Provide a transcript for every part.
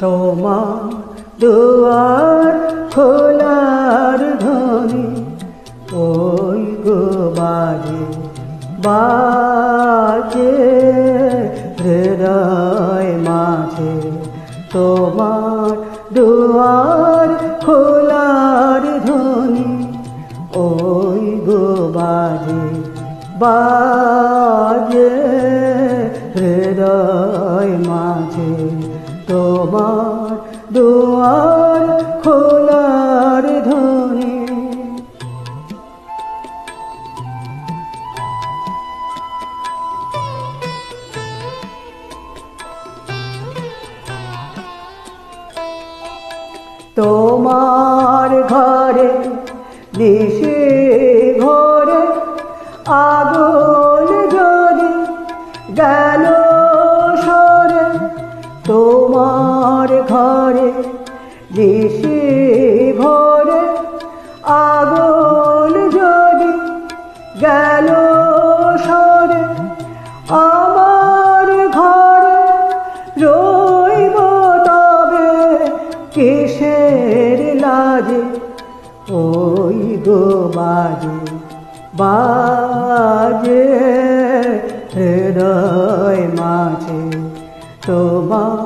তোমার দুয়ার খোলার ধ্বনি, ওই গো বাজে বাজে হৃদয় মাঝে। তোমার দুয়ার খোলার ধ্বনি, ওই গো বাজে বাজে হৃদয় মাঝে। তোমার দুয়ার খোলার ধ্বনি। তোমার ঘরে দিশে ঘরে আগুন যদি গেল দিশে ভরে আগুন যদি গেল সরে, আমার ঘরে রইব তবে কিসের লাজে? ওই গো বাজে বাজে হৃদয় মাঝে, তোমার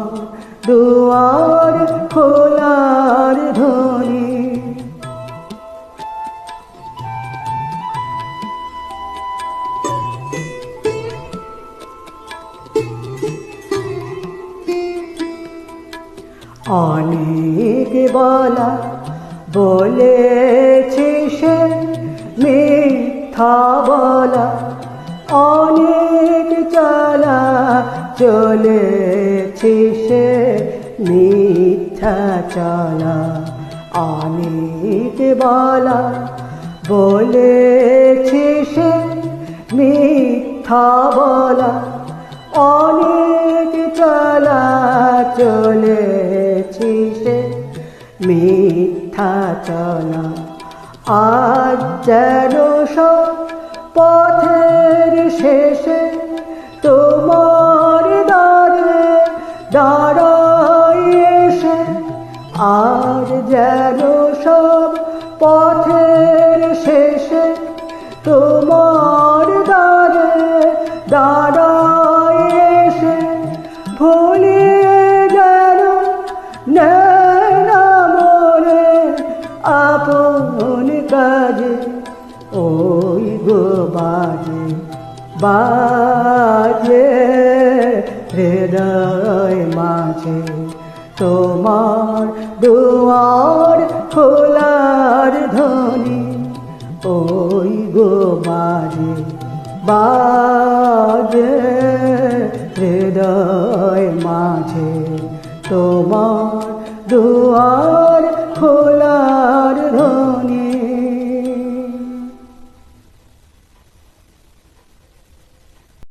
দুয়ার খোলার ধ্বনি। অনেক বলা বলেছে সে মিথ্যা বলা। অনেক চলা চলেছে সে মিথ্যা চলা। অনেক বলা বলেছে সে মিথ্যা বলা। অনেক চলা চলেছি সে মিথ্যা চলা। আজ যেন সব পথের শেষে তোমার দ্বারে দাঁড়াই এসে। আর যেন সব পথের শেষে তোমার দ্বারে দাঁড়াই এসে। ভুলিয়ে যেন না মরে আপন কাজে ওই গো বাজে বাজে হৃদয় মাঝে। তোমার দুয়ার খোলার ধনি ওই গো বাজে বাজে হৃদয় মাঝে। তোমার দুয়ার খোলা